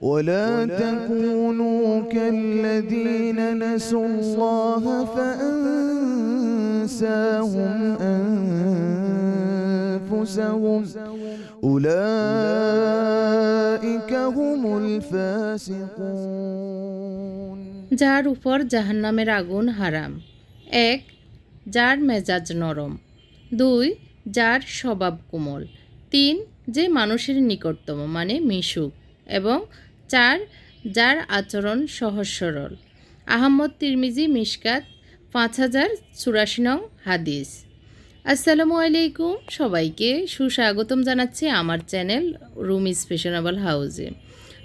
ولا تكونوا كالذين نسوا الله فأنساهم أنفسهم أولئك هم الفاسقون যার উপর জাহান্নামের আগুন হারাম এক যার মেজাজ নরম দুই যার স্বভাব কোমল তিন যে মানুষের নিকটতম মানে মিশুক এবং চার, যার আচরণ সহজ সরল। আহমদ তিরমিজি, মিশকাত, পাঁচ হাজার চুরাশি নং হাদিস। আসসালামু আলাইকুম সবাইকে। সুস্বাগতম জানাচ্ছি আমার চ্যানেল রুম স্পেশনেবল হাউজে।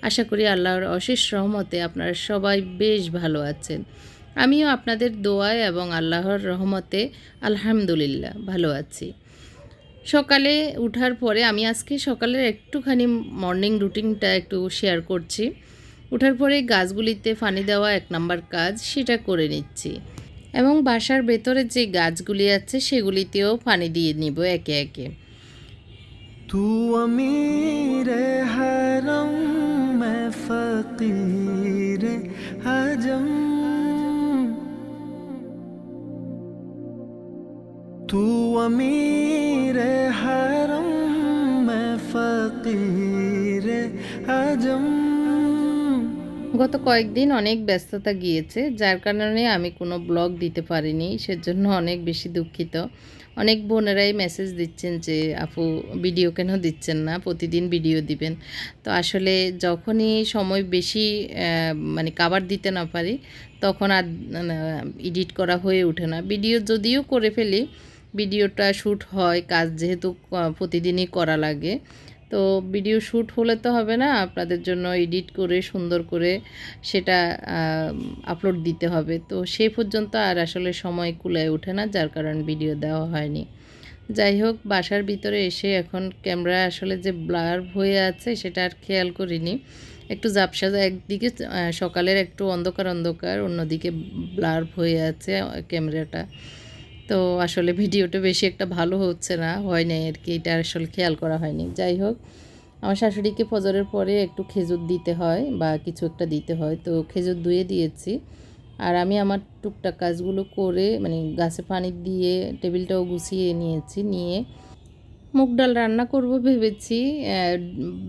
আশা করি আল্লাহর অশেষ রহমতে আপনারা সবাই বেশ ভালো আছেন। আমিও আপনাদের দোয়ায় এবং আল্লাহর রহমতে আলহামদুলিল্লাহ ভালো আছি। সকালে উঠার পরে আমি আজকে সকালের একটুখানি মর্নিং রুটিনটা একটু শেয়ার করছি। উঠার পরে গাছগুলিতে ফানি দেওয়া এক নাম্বার কাজ, সেটা করে নিচ্ছি। এবং বাসার ভেতরে যে গাছগুলি আছে, সেগুলিতেও পানি দিয়ে নিব একে একে। তু আমির হারম ফকির, হজম तू अमीर हरम मैं फकीर हजम গত কয়েকদিন অনেক ব্যস্ততা গিয়েছে যার কারণে আমি কোনো ব্লগ দিতে পারিনি সেজন্য অনেক বেশি দুঃখিত অনেক বোনেরাই মেসেজ দিচ্ছেন যে আপু ভিডিও কেন দিচ্ছেন না প্রতিদিন ভিডিও দিবেন তো আসলে যখনই সময় বেশি আহ, মানে কাবার দিতে না পারি তখন আর এডিট করা হয়ে ওঠে না ভিডিও যদিও করে ফেলি ভিডিওটা শ্যুট হয়, কাজ যেহেতু প্রতিদিনই করা লাগে। তো ভিডিও শ্যুট হলে তো হবে না, আপনাদের জন্য এডিট করে, সুন্দর করে সেটা আপলোড দিতে হবে। তো সেই পর্যন্ত আর আসলে সময় কুলায় ওঠে না, যার কারণ ভিডিও দেওয়া হয়নি। যাই হোক, বাসার ভিতরে এসে এখন ক্যামেরা আসলে যে ব্লার হয়ে আছে, সেটা আর খেয়াল করিনি। একটু জাপসা একদিকে সকালের একটু অন্ধকার অন্ধকার, অন্যদিকে ব্লার হয়ে আছে ক্যামেরাটা। তো আসলে ভিডিওটা বেশি একটা ভালো হচ্ছে না, হয় নাই আর কি, এটা আসলে খেয়াল করা হয়নি। যাই হোক, আমার শাশুড়িকে ফজরের পরে একটু খেজুর দিতে হয় বা কিছু একটা দিতে হয়, তো খেজুর ধুয়ে দিয়েছি। আর আমি আমার টুকটাক কাজগুলো করে মানে গাছে পানি দিয়ে টেবিলটাও গুছিয়ে নিয়েছি, নিয়ে মুগ ডাল রান্না করব ভেবেছি।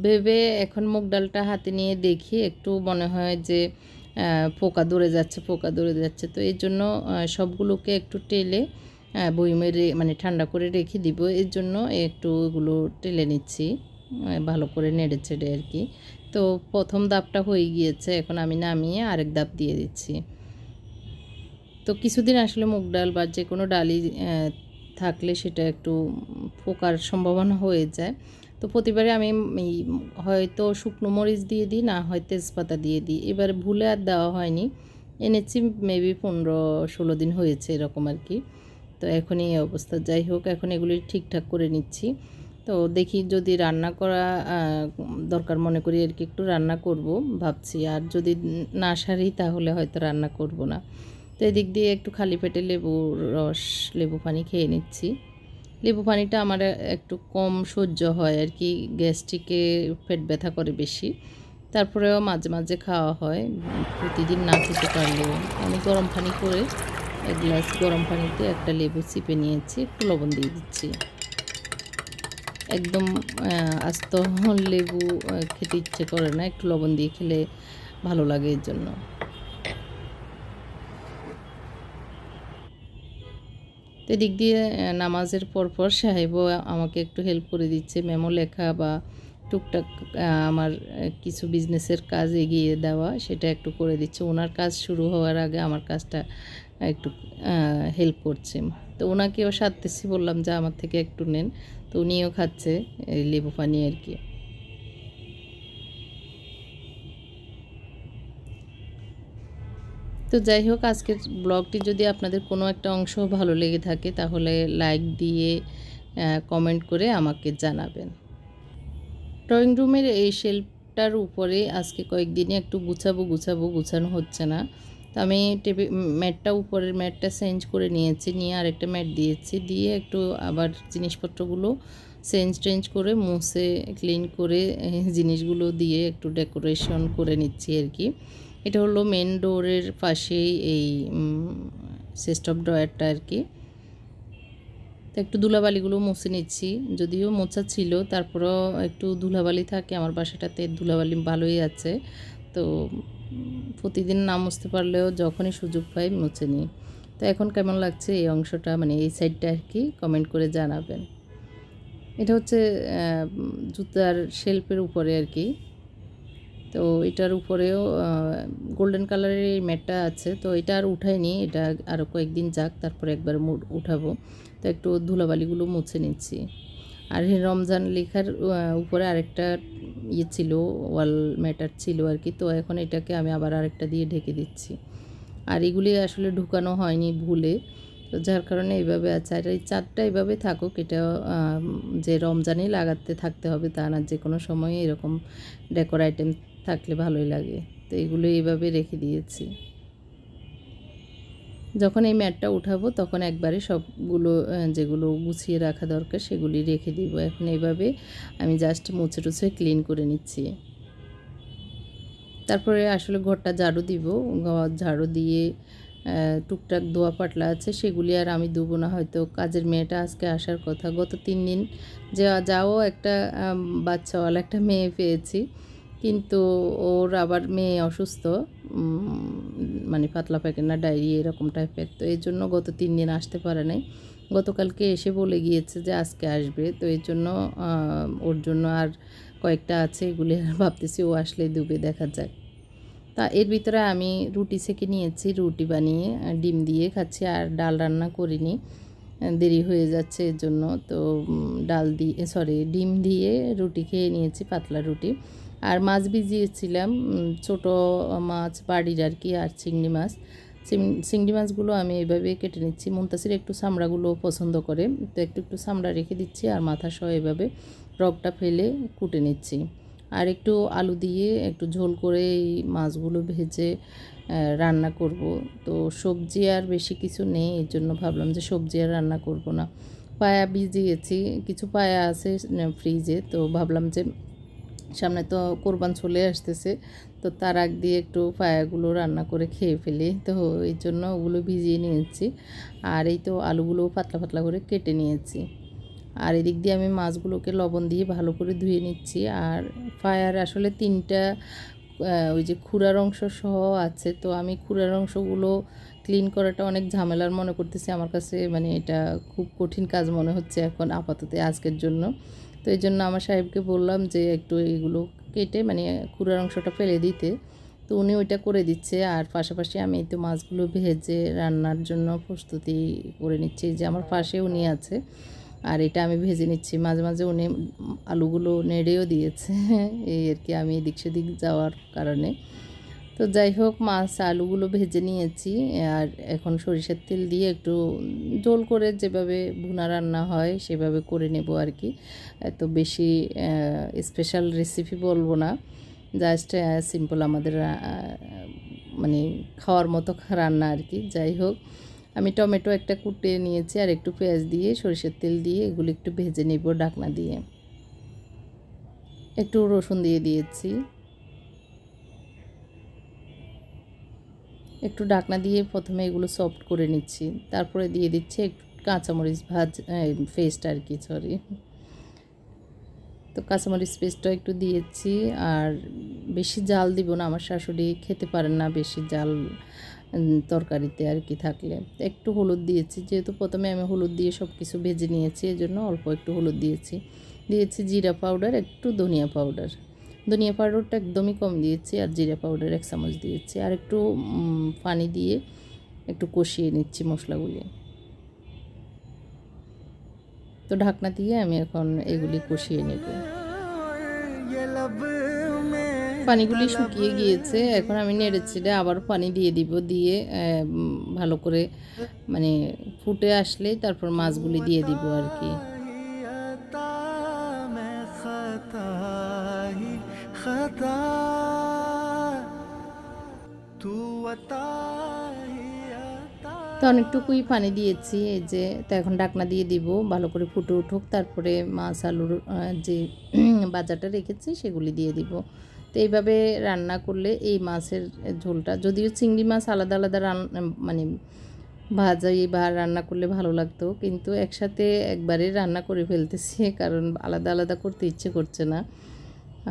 ভেবে এখন মুগ ডালটা হাতে নিয়ে দেখি, একটু মনে হয় যে পোকা ধরে যাচ্ছে, পোকা ধরে যাচ্ছে। তো এর জন্য সবগুলোকে একটু টেলে বইমে মানে ঠান্ডা করে রেখে দিব। এর জন্য একটু এগুলো টেলে নিচ্ছি ভালো করে নেড়ে ছেড়ে আর কি। তো প্রথম দাপটা হয়ে গিয়েছে, এখন আমি নামিয়ে আরেক দাপ দিয়ে দিচ্ছি। তো কিছুদিন আসলে মুগ ডাল বা যে কোনো ডালই থাকলে সেটা একটু পোকার সম্ভাবনা হয়ে যায়। তো প্রতিবারে আমি হয়তো শুকনো মরিচ দিয়ে দিই, না হয় তেজপাতা দিয়ে দিই। এবার ভুলে আর দেওয়া হয়নি। এনেছি মেবি পনেরো ষোলো দিন হয়েছে এরকম আর কি। তো এখনই এই অবস্থা। যাই হোক, এখন এগুলি ঠিকঠাক করে নিচ্ছি। তো দেখি যদি রান্না করা দরকার মনে করি আর কি, একটু রান্না করব ভাবছি। আর যদি না সারি তাহলে হয়তো রান্না করব না। তো এদিক দিয়ে একটু খালি পেটে লেবু রস, লেবু পানি খেয়ে নিচ্ছি। লেবু পানিটা আমার একটু কম সহ্য হয় আর কি, গ্যাস্ট্রিকে পেট ব্যথা করে বেশি। তারপরেও মাঝে মাঝে খাওয়া হয়, প্রতিদিন না খেতে পারলেও। আমি গরম পানি করে এক গ্লাস গরম পানিতে একটা লেবু চিপে নিয়েছি, একটু লবণ দিয়ে দিচ্ছি। একদম আস্ত লেবু খেতে ইচ্ছে করে না, একটু লবণ দিয়ে খেলে ভালো লাগে এর জন্য। তো এদিক দিয়ে নামাজের পরপর সাহেবও আমাকে একটু হেল্প করে দিচ্ছে। মেমো লেখা বা টুকটাক আমার কিছু বিজনেসের কাজ এগিয়ে দেওয়া সেটা একটু করে দিচ্ছে। ওনার কাজ শুরু হওয়ার আগে আমার কাজটা একটু হেল্প করছে। তো ওনাকেও সারতেছি, বললাম যে আমার থেকে একটু নেন। তো উনিও খাচ্ছে লেবু পানি আর কি। তো যাই হোক, আজকের ব্লগটি যদি আপনাদের কোনো একটা অংশ ভালো লেগে থাকে, তাহলে লাইক দিয়ে কমেন্ট করে আমাকে জানাবেন। ড্রয়িং রুমের এই শেল্ফটার উপরে আজকে কয়েকদিনে একটু গুছাবো গুছাবো, গুছানো হচ্ছে না। তো আমি টেবি ম্যাটটা উপরের ম্যাটটা চেঞ্জ করে নিয়েছি, নিয়ে আরেকটা ম্যাট দিয়েছি। দিয়ে একটু আবার জিনিসপত্রগুলো চেঞ্জ টেঞ্জ করে মুছে, ক্লিন করে জিনিসগুলো দিয়ে একটু ডেকোরেশন করে নিচ্ছি আর কি। এটা হলো মেন ডোরের পাশেই এই সিস্টপ ড্রয়ারটা আর কি। তো একটু ধুলাবালিগুলো মুছে নিচ্ছি। যদিও মোছা ছিল, তারপরেও একটু ধুলাবালি থাকে আমার বাসাটাতে, ধুলাবালি ভালোই আছে। তো, প্রতিদিন না মুছতে পারলেও যখনই সুযোগ পাই মুছে নিই। তো এখন কেমন লাগছে এই অংশটা মানে এই সাইডটা আর কি? কমেন্ট করে জানাবেন। এটা হচ্ছে জুতার শেল্ফের উপরে আর কি। তো এটার উপরেও গোল্ডেন কালারের এই ম্যাটটা আছে। তো এটা আর উঠাইনি, এটা আরও কয়েকদিন যাক, তারপরে একবার উঠাবো। তো একটু ধুলাবালিগুলো মুছে নিচ্ছি। আর রমজান লেখার উপরে আরেকটা ইয়ে ছিল ওয়াল ম্যাটার ছিল আর কি। তো এখন এটাকে আমি আবার আরেকটা দিয়ে ঢেকে দিচ্ছি। আর এগুলি আসলে ঢুকানো হয়নি ভুলে। তো যার কারণে এইভাবে আছে। আর এই চারটা এইভাবে থাকুক, এটা যে রমজানেই লাগাতে থাকতে হবে তা না। যে কোনো সময় এরকম ডেকোর আইটেম থাকলে ভালোই লাগে। তো এগুলো এইভাবে রেখে দিয়েছি। যখন এই ম্যাটটা উঠাবো, তখন একবারে সবগুলো যেগুলো গুছিয়ে রাখা দরকার সেগুলি রেখে দিব। এখন এইভাবে আমি জাস্ট মুছে টুছে ক্লিন করে নিচ্ছি। তারপরে আসলে ঘরটা ঝাড়ু দিব। ঘর ঝাড়ু দিয়ে টুকটাক দোয়া পাটলা আছে, সেগুলি আর আমি দেবো না। হয়তো কাজের মেয়েটা আজকে আসার কথা। গত তিন দিন যা যাও একটা বাচ্চাওয়ালা একটা মেয়ে পেয়েছি। কিন্তু ওর আবার মেয়ে অসুস্থ মানে পাতলা পায়খানা ডায়রি এরকম টাইপের তো এই জন্য গত তিন দিন আসতে পারে নাই। গতকালকে এসে বলে গিয়েছে যে আজকে আসবে। তো এই জন্য ওর জন্য আর কয়েকটা আছে এগুলি ভাবতেছি ও আসলে ডুবে দেখা যাক। তা এর ভিতরে আমি রুটি সেকে নিয়েছি, রুটি বানিয়ে, ডিম দিয়ে খাচ্ছি আর ডাল রান্না করিনি। দেরি হয়ে যাচ্ছে এর জন্য। তো ডাল দিয়ে সরি ডিম দিয়ে রুটি খেয়ে নিয়েছি, পাতলা রুটি। আর মাছ ভিজিয়েছিলাম ছোট মাছ, বাড়ির আর কি, আর চিংড়ি মাছ। চিংড়ি মাছগুলো আমি এইভাবে কেটে নিচ্ছি। মুন্তাসির একটু চামড়াগুলো পছন্দ করে, তো একটু একটু চামড়া রেখে দিচ্ছি আর মাথা সহ এভাবে রগটা ফেলে কুটে নিচ্ছি। আর একটু আলু দিয়ে একটু ঝোল করে এই মাছগুলো ভেজে রান্না করব। তো সবজি আর বেশি কিছু নেই এর জন্য ভাবলাম যে সবজি আর রান্না করব না। পায়া ভিজিয়েছি, কিছু পায়া আছে, ফ্রিজে, তো ভাবলাম যে সামনে তো কোরবান চলে আসতেছে, তো তার আগ দিয়ে একটু পায়াগুলো রান্না করে খেয়ে ফেলি। তো এই জন্য ওগুলো ভিজিয়ে নিয়েছি, আর এই তো আলুগুলো পাতলা পাতলা করে কেটে নিয়েছি। আর এদিক দিয়ে আমি মাছগুলোকে লবণ দিয়ে ভালো করে ধুয়ে নিচ্ছি, আর ফায়ার আসলে তিনটা ওই যে খুরার অংশ সহ আছে, তো আমি খুরার অংশগুলো ক্লিন করাটা অনেক ঝামেলার মনে করতেছি। আমার কাছে মানে এটা খুব কঠিন কাজ মনে হচ্ছে এখন আপাতত আজকের জন্য। তো এই জন্য আমার সাহেবকে বললাম যে একটু এগুলো কেটে মানে খুরার অংশটা ফেলে দিতে। তো উনি ওইটা করে দিচ্ছে, আর পাশাপাশি আমি তো মাছগুলো ভেজে রান্নার জন্য প্রস্তুতি করে নিচ্ছি। যে আমার পাশে উনি আছে, আর এটা আমি ভেজে নিচ্ছি। মাঝে মাঝে উনি আলুগুলো নেড়েও দিয়েছে, এই আর কি আমি এদিক সেদিক যাওয়ার কারণে। তো যাই হোক, মাছ, আলুগুলো ভেজে নিয়েছি। আর এখন সরিষার তেল দিয়ে একটু জোল করে যেভাবে ভুনা রান্না হয়, সেভাবে করে নেব আর কি। এত বেশি স্পেশাল রেসিপি বলব না। জাস্ট সিম্পল আমাদের মানে খাওয়ার মতো রান্না আর কি। যাই হোক, আমি টমেটো একটা কুটে নিয়েছি আর একটু পেঁয়াজ দিয়ে, সরিষার তেল দিয়ে এগুলো একটু ভেজে নেব ডাকনা দিয়ে। একটু রসুন দিয়ে দিয়েছি। একটু ডাকনা দিয়ে প্রথমে এগুলো সফট করে নিচ্ছি। তারপরে দিয়ে দিচ্ছি একটু কাঁচামরিচ ভাজ পেস্ট আর কি সরি তো কাঁচামরিচ পেস্টটা একটু দিয়েছি আর বেশি জাল দিব না, আমার শাশুড়ি খেতে পারেন না বেশি জাল তরকারিতে আর কি থাকলে। একটু হলুদ দিয়েছি, যেহেতু প্রথমে আমি হলুদ দিয়ে সব কিছু ভেজে নিয়েছি এই জন্য অল্প একটু হলুদ দিয়েছি। দিয়েছি জিরা পাউডার একটু ধনিয়া পাউডার ধনিয়া পাউডারটা একদমই কম দিয়েছি আর জিরা পাউডার এক চামচ দিয়েছি। আর একটু পানি দিয়ে একটু কষিয়ে নিচ্ছি মশলাগুলি। তো ঢাকনা দিয়ে আমি এখন এগুলি কষিয়ে নেব। পানিগুলি শুকিয়ে গিয়েছে। এখন আমি নেড়েছিড়ে আবার পানি দিয়ে দিব, দিয়ে ভালো করে মানে ফুটে আসলে তারপর মাছগুলি দিয়ে দিব আর কি। অনেকটুকুই পানি দিয়েছি, এই যে তো এখন ডাকনা দিয়ে দিব, ভালো করে ফুটে উঠুক, তারপরে মাছ, আলুর যে বাজারটা রেখেছি সেগুলি দিয়ে দিব। তো এইভাবে রান্না করলে এই মাছের ঝোলটা, যদিও চিংড়ি মাছ আলাদা আলাদা রান মানে ভাজাই বা রান্না করলে ভালো লাগতো, কিন্তু একসাথে একবারে রান্না করে ফেলতেছি, কারণ আলাদা আলাদা করতে ইচ্ছে করছে না।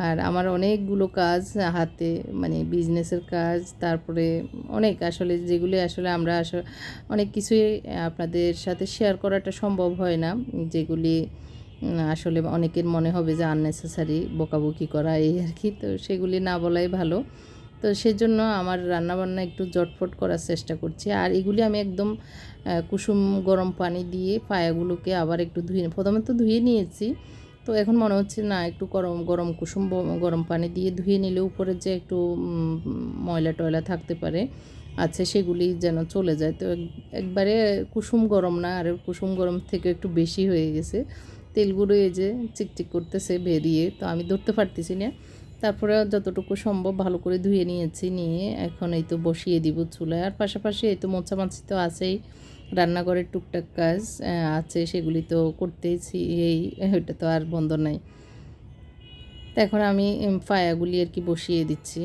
আর আমার অনেকগুলো কাজ হাতে মানে বিজনেসের কাজ, তারপরে অনেক আসলে যেগুলি আসলে আমরা আসলে অনেক কিছুই আপনাদের সাথে শেয়ার করাটা সম্ভব হয় না। যেগুলি আসলে অনেকের মনে হবে যে আননেসেসারি বকাবকি করা এই আর কি, তো সেগুলি না বলাই ভালো। তো সেজন্য আমার রান্নাবান্না একটু জটফট করার চেষ্টা করছি। আর এগুলি আমি একদম কুসুম গরম পানি দিয়ে পায়াগুলোকে আবার একটু ধুয়ে, প্রথমে তো ধুয়ে নিয়েছি তো এখন মনে হচ্ছে, না, একটু গরম গরম কুসুম গরম পানি দিয়ে ধুয়ে নিলে উপরে যে একটু ময়লা টয়লা থাকতে পারে, আছে সেগুলি যেন চলে যায়। তো এক- একবারে কুসুম গরম না আর কুসুম গরম থেকে একটু বেশি হয়ে গেছে। তেলগুলো এই যে চিকচিক করতেছে বেরিয়ে, তো আমি ধরতে পারতেছি না। তারপরে যতটুকু সম্ভব ভালো করে ধুয়ে নিয়েছি, নিয়ে এখন এই তো বসিয়ে দিব চুলায়। আর পাশাপাশি এই তো মোছামাছি তো আছেই। রান্নাঘরের টুকটাক কাজ আছে, সেগুলি তো করতেইছি এই ওইটা তো আর বন্ধ নাই। তো এখন আমি ফায়াগুলি আর কি বসিয়ে দিচ্ছি।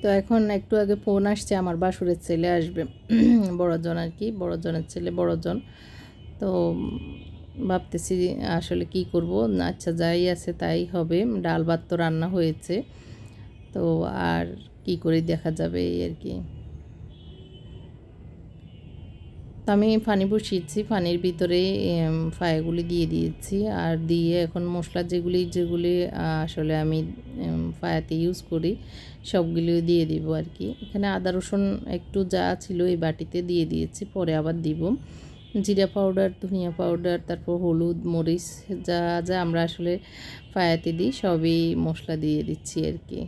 তো এখন একটু আগে ফোন আসছে, আমার বাসুরের ছেলে আসবে, বড়জন আর কি, বড়জনের ছেলে, বড়জন। তো, ভাবতেছি আসলে কি করব? আচ্ছা যাই আছে তাই হবে, ডাল ভাত তো রান্না হয়েছে। তো আর কি করে দেখা যাবে আর কি। তো আমি পানি বসিয়েছি পানির ভিতরে ফায়াগুলি দিয়ে দিয়েছি। আর দিয়ে এখন মশলা যেগুলি যেগুলি আসলে আমি ফায়াতে ইউজ করি, সবগুলো দিয়ে দিব আর কি। এখানে আদা, রসুন একটু যা ছিল এই বাটিতে দিয়ে দিয়েছি, পরে আবার দিব। জিরা পাউডার ধনিয়া পাউডার তারপর হলুদ, মরিচ, যা যা আমরা আসলে ফায়াতে দিই, সবই মশলা দিয়ে দিচ্ছি আর কি।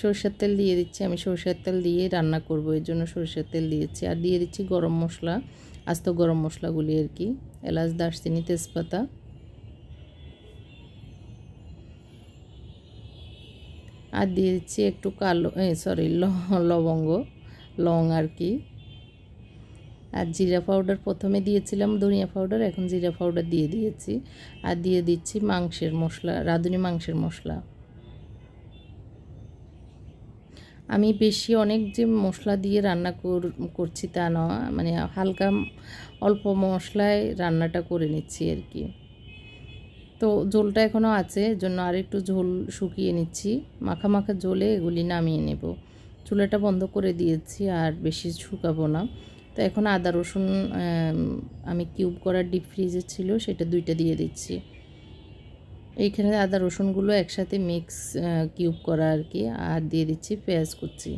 সরষের তেল দিয়ে দিচ্ছি। আমি সরষের তেল দিয়ে রান্না করব, এর জন্য সরষের তেল দিয়েছি। আর দিয়ে দিচ্ছি গরম মশলা, আস্ত গরম মশলাগুলি আর কি। এলাচ, দারচিনি, তেজপাতা। আর দিয়ে দিচ্ছি একটু কালো সরি লবঙ্গ, লং আর কি। আর জিরা পাউডার প্রথমে দিয়েছিলাম, ধনিয়া পাউডার, এখন জিরা পাউডার দিয়ে দিয়েছি। আর দিয়ে দিচ্ছি মাংসের মশলা, রাঁধুনি মাংসের মশলা। আমি বেশি অনেক যে মশলা দিয়ে রান্না কর- করছি তা নয় মানে হালকা অল্প মশলায় রান্নাটা করে নিচ্ছি আর কি। তো ঝোলটা এখনও আছে জন্য আর একটু ঝোল শুকিয়ে নিচ্ছি। মাখা মাখা ঝোলে এগুলি নামিয়ে নেব। চুলাটা বন্ধ করে দিয়েছি আর বেশি শুকাবো না। তো এখন আদা রসুন আমি কিউব করার ডিপ ফ্রিজে ছিল, সেটা দুইটা দিয়ে দিচ্ছি। এইখানে আদা রসুনগুলো একসাথে মিক্স কিউব করা আর কি, আর দিয়ে দিচ্ছি পেঁয়াজ কুচি।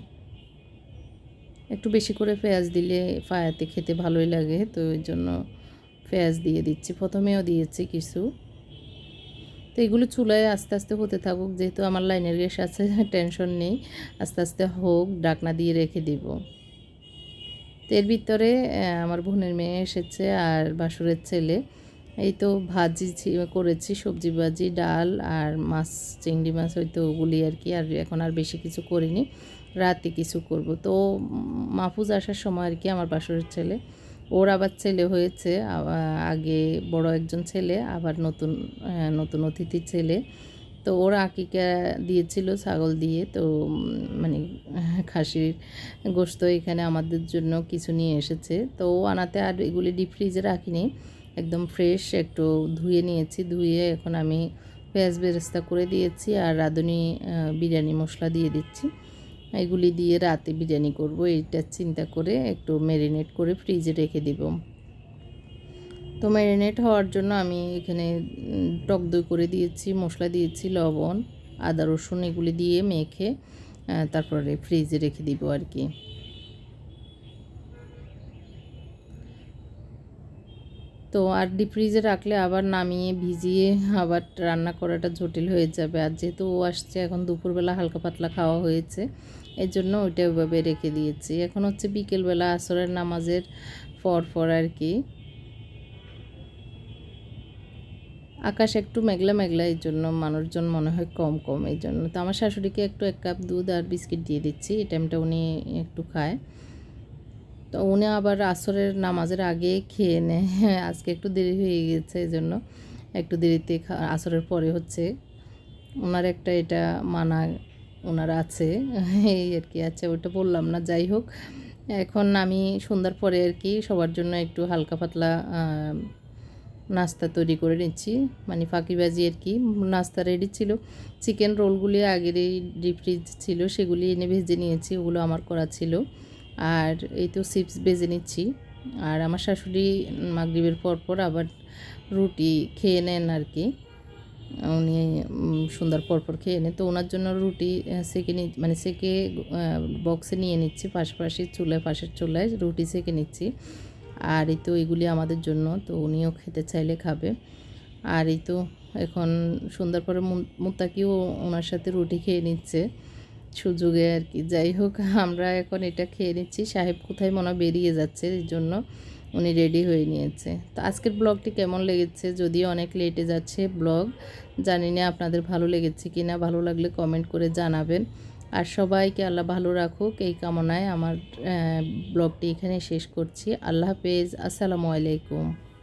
একটু বেশি করে পেঁয়াজ দিলে ফায়াতে খেতে ভালোই লাগে, তো ওই জন্য পেঁয়াজ দিয়ে দিচ্ছি। প্রথমেও দিয়েছি কিছু। তো এগুলো চুলায় আস্তে আস্তে হতে থাকুক, যেহেতু আমার লাইনের গ্যাস আছে টেনশন নেই। আস্তে আস্তে হোক, ডাকনা দিয়ে রেখে দিব। তো এর ভিতরে আমার বোনের মেয়ে এসেছে আর বাসুরের ছেলে। এই তো ভাজি করেছি সবজি ভাজি, ডাল আর মাছ, চিংড়ি মাছ হয়তো ওগুলি আর কি। আর এখন আর বেশি কিছু করিনি, রাতে কিছু করব। তো মাহফুজ আসার সময় আর কি আমার বাসুরের ছেলে, ওর আবার ছেলে হয়েছে আগে বড় একজন ছেলে, আবার নতুন নতুন অতিথি ছেলে। তো ওর আকিকা দিয়েছিল ছাগল দিয়ে, তো মানে খাসির গোস্ত এখানে আমাদের জন্য কিছু নিয়ে এসেছে। তো ও আনাতে আর এগুলি ডিপ ফ্রিজে রাখিনি। একদম ফ্রেশ একটু ধুয়ে নিয়েছি। ধুয়ে এখন আমি পেঁয়াজ বেরেস্তা করে দিয়েছি আর রাঁধুনি বিরিয়ানি মশলা দিয়ে দিচ্ছি। এগুলি দিয়ে রাতে বিরিয়ানি করব। এইটা চিন্তা করে একটু ম্যারিনেট করে ফ্রিজে রেখে দিব। তো ম্যারিনেট হওয়ার জন্য আমি এখানে টক দই করে দিয়েছি, মশলা দিয়েছি, লবণ, আদা রসুন এগুলি দিয়ে মেখে তারপরে ফ্রিজে রেখে দিব আর কি। তো আর ডিপ ফ্রিজে রাখলে আবার নামিয়ে ভিজিয়ে আবার রান্না করাটা জটিল হয়ে যাবে। আর যেহেতু ও আসছে, এখন দুপুরবেলা হালকা পাতলা খাওয়া হয়েছে এর জন্য ওইটা ওইভাবে রেখে দিয়েছি। এখন হচ্ছে বিকেলবেলা আসরের নামাজের পর পর আর কি। আকাশ একটু মেঘলা মেঘলা এই জন্য মানুষজন মনে হয় কম কম এই জন্য তো আমার শাশুড়িকে একটু এক কাপ দুধ আর বিস্কিট দিয়ে দিচ্ছি, এই টাইমটা উনি একটু খায়। তো উনি আবার আসরের নামাজের আগে খেয়ে নেয়। আজকে একটু দেরি হয়ে গেছে এই জন্য একটু দেরিতে আসরের পরে হচ্ছে ওনার একটা এটা মানা ওনার আছে। এই আর কি আছে ওটা বললাম না, যাই হোক। এখন আমি সন্ধ্যার পরে আর কি সবার জন্য একটু হালকা পাতলা নাস্তা তৈরি করে নিচ্ছি। মানে ফাঁকিবাজি আর কি, নাস্তা রেডি ছিল। চিকেন রোলগুলি আগেরই ডিপ ফ্রিজ ছিল, সেগুলি এনে ভেজে নিয়েছি, ওগুলো আমার করা ছিল। আর এই তো চিপস বেজে নিচ্ছি। আর আমার শাশুড়ি মাগরিবের পর পর আবার রুটি খেয়ে নেন আর কি উনি সুন্দর সন্ধ্যার পর পর খেয়ে নেন। তো ওনার জন্য রুটি সেঁকে নি মানে সেঁকে বক্সে নিয়ে নিচ্ছি পাশাপাশি চুলায় পাশের চুলায় রুটি সেঁকে নিচ্ছি। আর এই তো এগুলি আমাদের জন্য, তো উনিও খেতে চাইলে খাবে। আর এই তো এখন সুন্দর পরে মুত্তাকিও ওনার সাথে রুটি খেয়ে নিচ্ছে। সুযোগে আর কি। যাই হোক, আমরা এখন এটা খেয়ে নিচ্ছি। সাহেব কোথায় মনে বেরিয়ে যাচ্ছে, এই জন্য উনি রেডি হয়ে নিয়েছে। তো আজকের ব্লগটি কেমন লেগেছে? যদিও অনেক লেটে যাচ্ছে ব্লগ জানি না আপনাদের ভালো লেগেছে কি না ভালো লাগলে কমেন্ট করে জানাবেন। আর সবাইকে আল্লাহ ভালো রাখুক। এই কামনায় আমার ব্লগটি এখানে শেষ করছি। আল্লাহ হাফেজ। আসসালামু আলাইকুম।